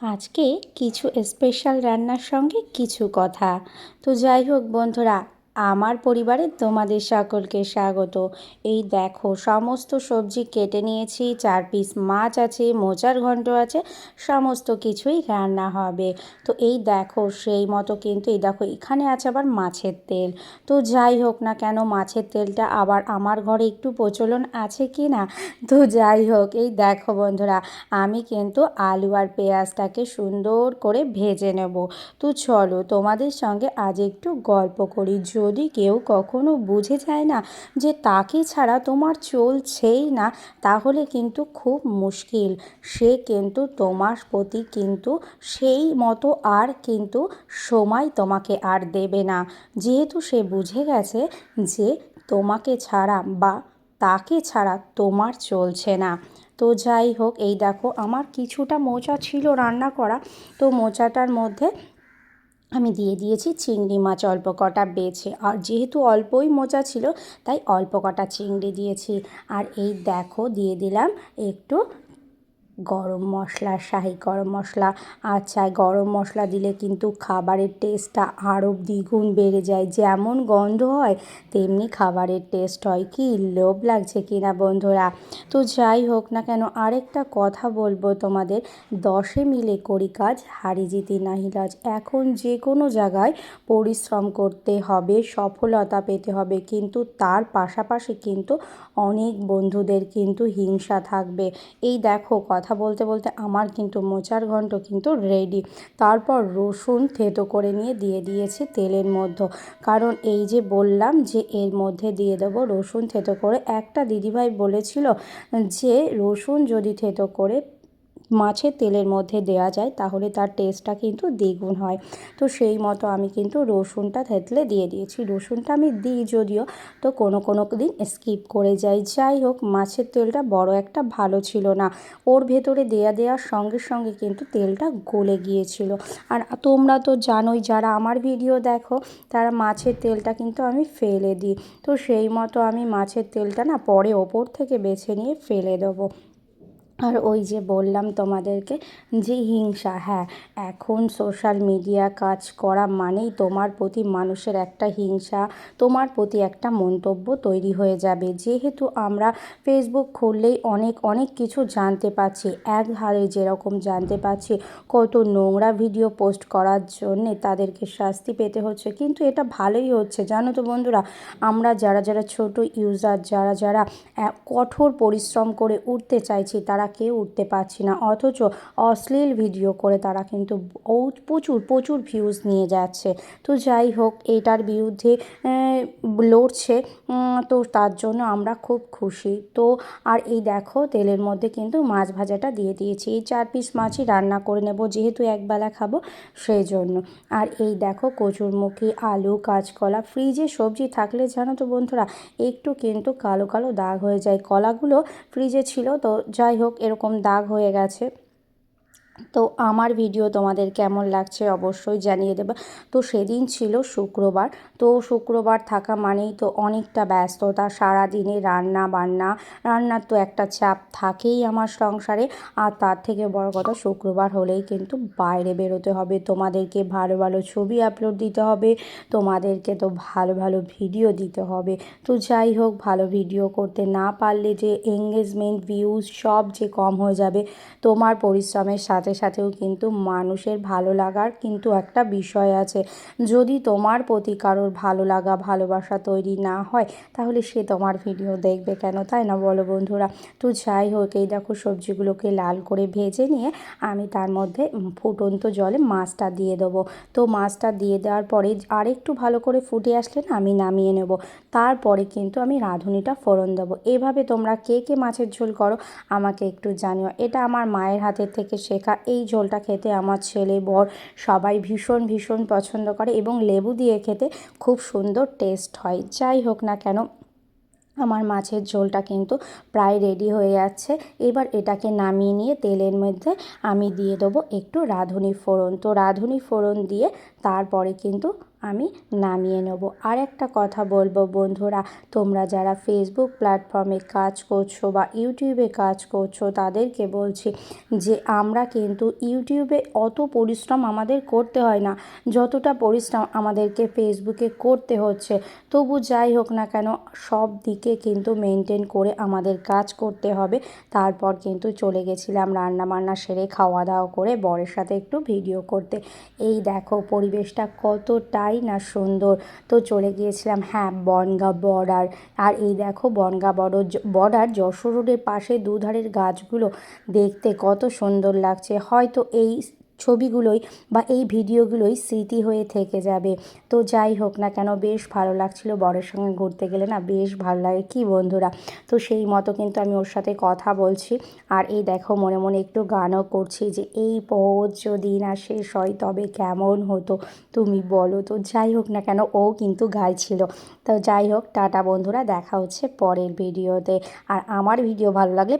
আজকে কিছু স্পেশাল রান্নার সঙ্গে কিছু কথা। তো যাই হোক বন্ধুরা আমার পরিবারে তোমাদের সকলকে স্বাগত। এই দেখো, সমস্ত সবজি কেটে নিয়েছি, চার পিস মাছ আছে, মোচার ঘন্ট আছে, সমস্ত কিছুই রান্না হবে। তো এই দেখো, সেই মতো কিন্তু এই দেখো, এখানে আছে আবার মাছের তেল। তো যাই হোক না কেন, মাছের তেলটা আবার আমার ঘরে একটু প্রচলন আছে কি না? তো যাই হোক, এই দেখো বন্ধুরা, আমি কিন্তু আলু আর পেঁয়াজটাকে সুন্দর করে ভেজে নেব। তো চলো তোমাদের সঙ্গে আজ একটু গল্প করি। যদি কেউ কখনো বুঝে যায় না যে তাকে ছাড়া তোমার চলছেই না, তাহলে কিন্তু খুব মুশকিল। সে কিন্তু তোমার প্রতি কিন্তু সেই মতো আর কিন্তু সময় তোমাকে আর দেবে না। যেহেতু সে বুঝে গেছে যে তোমাকে ছাড়া বা তাকে ছাড়া তোমার চলছে না। তো যাই হোক, এই দেখো, আমার কিছুটা মোচা ছিল রান্না করা। তো মোচাটার মধ্যে আমি দিয়ে দিয়েছি চিংড়ি মাছ, অল্প কটা বেছে। আর যেহেতু অল্পই মোচা ছিল, তাই অল্প কটা চিংড়ি দিয়েছি। আর এই দেখো, দিয়ে দিলাম একটু গরম মশলা, শাহি গরম মশলা। আচ্ছা গরম মশলা দিলে কিন্তু খাবারের টেস্টটা আরও দ্বিগুণ বেড়ে যায়। যেমন গন্ধ হয়, তেমনি খাবারের টেস্ট হয়। কি লোভ লাগছে কি না বন্ধুরা? তো যাই হোক না কেন, আরেকটা কথা বলব তোমাদের। দশে মিলে করি কাজ, হারি জিতি নাহি লাজ এখন যে কোনো জায়গায় পরিশ্রম করতে হবে, সফলতা পেতে হবে। কিন্তু তার পাশাপাশি কিন্তু অনেক বন্ধুদের কিন্তু হিংসা থাকবে। এই দেখো কথা কথা বলতে বলতে আমার কিন্তু মোচার ঘন্ট কিন্তু রেডি তারপর রসুন থেতো করে নিয়ে দিয়ে দিয়েছি তেলের মধ্যে। কারণ এই যে বললাম যে এর মধ্যে দিয়ে দেব রসুন থেতো করে, একটা দিদিভাই বলেছিল যে রসুন যদি থেতো করে মাছের তেলের মধ্যে দেওয়া যায়, তাহলে তার টেস্টটা কিন্তু দ্বিগুণ হয়। তো সেই মতো আমি কিন্তু রসুনটা থেতলে দিয়ে দিয়েছি। রসুনটা আমি দিই যদিও, তো কোনো কোনো দিন স্কিপ করে যাই। যাই হোক, মাছের তেলটা বড় একটা ভালো ছিল না। ওর ভেতরে দেয়া দেওয়ার সঙ্গে সঙ্গে কিন্তু তেলটা গলে গিয়েছিল। আর তোমরা তো জানোই, যারা আমার ভিডিও দেখো, তারা মাছের তেলটা কিন্তু আমি ফেলে দিই। তো সেই মতো আমি মাছের তেলটা না পরে ওপর থেকে বেছে নিয়ে ফেলে দেবো। আর ওই যে বললাম তোমাদেরকে যে হিংসা হ্যাঁ এখন সোশ্যাল মিডিয়া কাজ করা মানেই তোমার প্রতি মানুষের একটা হিংসা, তোমার প্রতি একটা মন্তব্য তৈরি হয়ে যাবে। যেহেতু আমরা ফেসবুক খুললেই অনেক অনেক কিছু জানতে পারছি, এক হারে যেরকম জানতে পারছি, কত নোংরা ভিডিও পোস্ট করার জন্যে তাদেরকে শাস্তি পেতে হচ্ছে, কিন্তু এটা ভালোই হচ্ছে। জানো তো বন্ধুরা, আমরা যারা যারা ছোট ইউজার যারা যারা কঠোর পরিশ্রম করে উঠতে চাইছি, তারা কেউ উঠতে পারছি না। অথচ অশ্লীল ভিডিও করে তারা কিন্তু প্রচুর প্রচুর ভিউজ নিয়ে যাচ্ছে। তো যাই হোক, এটার বিরুদ্ধে লড়ছে। তো তার জন্য আমরা খুব খুশি। তো আর এই দেখো, তেলের মধ্যে কিন্তু মাছ ভাজাটা দিয়ে দিয়েছি। এই চার পিস মাছই রান্না করে নেব, যেহেতু একবেলা খাব সেই জন্য। আর এই দেখো, কচুরমুখী, আলু, কাঁচকলা ফ্রিজে সবজি থাকলে জানো তো বন্ধুরা, একটু কিন্তু কালো কালো দাগ হয়ে যায়। কলাগুলো ফ্রিজে ছিল, তো যাই হোক এরকম দাগ হয়ে গেছে। তো আমার ভিডিও তোমাদের কেমন লাগছে অবশ্যই জানিয়ে দেবে। তো সেদিন ছিল শুক্রবার। তো শুক্রবার থাকা মানেই তো অনেকটা ব্যস্ততা, সারাদিনে রান্না বান্না, রান্নার তো একটা চাপ থাকেই আমার সংসারে। আর তার থেকে বড় কথা, শুক্রবার হলেই কিন্তু বাইরে বেরোতে হবে। তোমাদেরকে ভালো ভালো ছবি আপলোড দিতে হবে, তোমাদেরকে তো ভালো ভালো ভিডিও দিতে হবে। তো যাই হোক, ভালো ভিডিও করতে না পারলে যে এঙ্গেজমেন্ট ভিউজ সব যে কম হয়ে যাবে, তোমার পরিশ্রমের সাথে সাথে সাথেও কিন্তু মানুষের ভালো লাগার কিন্তু একটা বিষয় আছে। যদি তোমার প্রতি কারোর ভালো লাগা, ভালোবাসা তৈরি না হয়, তাহলে সে তোমার ভিডিও দেখবে কেন? তাই না বলো বন্ধুরা? তো যাই হোক, এই দেখো সবজিগুলোকে লাল করে ভেজে নিয়ে আমি তার মধ্যে ফুটন্ত জলে মাছটা দিয়ে দেবো। তো মাছটা দিয়ে দেওয়ার পরে আরেকটু ভালো করে ফুটে আসলে না আমি নামিয়ে নেব। তারপরে কিন্তু আমি রাঁধুনিটা ফোড়ন দেবো। এভাবে তোমরা কে কে মাছের ঝোল করো আমাকে একটু জানিও। এটা আমার মায়ের হাতের থেকে শেখা এই ঝোলটা খেতে আমার ছেলে, বর সবাই ভীষণ ভীষণ পছন্দ করে এবং লেবু দিয়ে খেতে খুব সুন্দর টেস্ট হয়। যাই হোক না কেন, আমার মাছের ঝোলটা কিন্তু প্রায় রেডি হয়ে যাচ্ছে। এবার এটাকে নামিয়ে নিয়ে তেলের মধ্যে আমি দিয়ে দেবো একটু রাঁধুনি ফোড়ন। তো রাঁধুনি ফোড়ন দিয়ে তারপরে কিন্তু আমি নামিয়ে নেব। আর একটা কথা বলব বন্ধুরা, তোমরা যারা ফেসবুক প্ল্যাটফর্মে কাজ করছ বা ইউটিউবে কাজ করছ, তাদেরকে বলছি যে আমরা কিন্তু ইউটিউবে অত পরিশ্রম আমাদের করতে হয় না। যতটা পরিশ্রম আমাদেরকে ফেসবুকে করতে হচ্ছে, তবু যাই হোক না কেন, সব দিকে কিন্তু মেনটেন করে আমাদের কাজ করতে হবে। তারপর কিন্তু চলে গেছিলাম রান্না বান্না সেরে খাওয়া দাওয়া করে বরের সাথে একটু ভিডিও করতে। এই দেখো পরিবেশটা কতটাই না সুন্দর। তো চলে গিয়েছিলাম হ্যাঁ বনগা বর্ডার। আর এই দেখো, বনগা বর্ডার বর্ডার যশোর রোডের পাশে দুধারের গাছগুলো দেখতে কত সুন্দর লাগছে। হয়তো এই ছবিগুলোই বা এই ভিডিওগুলোই স্মৃতি হয়ে থেকে যাবে। তো যাই হোক না কেন, বেশ ভালো লাগছিল বরের সঙ্গে ঘুরতে গেলে না, বেশ ভালো লাগে কি বন্ধুরা। তো সেই মতো কিন্তু আমি ওর সাথে কথা বলছি। আর এই দেখো মনে মনে একটু গানও করছি যে, এই পথ যদি না শেষ হয় তবে কেমন হতো তুমি বলো। তো যাই হোক না কেন, ও কিন্তু গাইছিল। তো যাই হোক, টাটা বন্ধুরা, দেখা হচ্ছে পরের ভিডিওতে। আর আমার ভিডিও ভালো লাগলে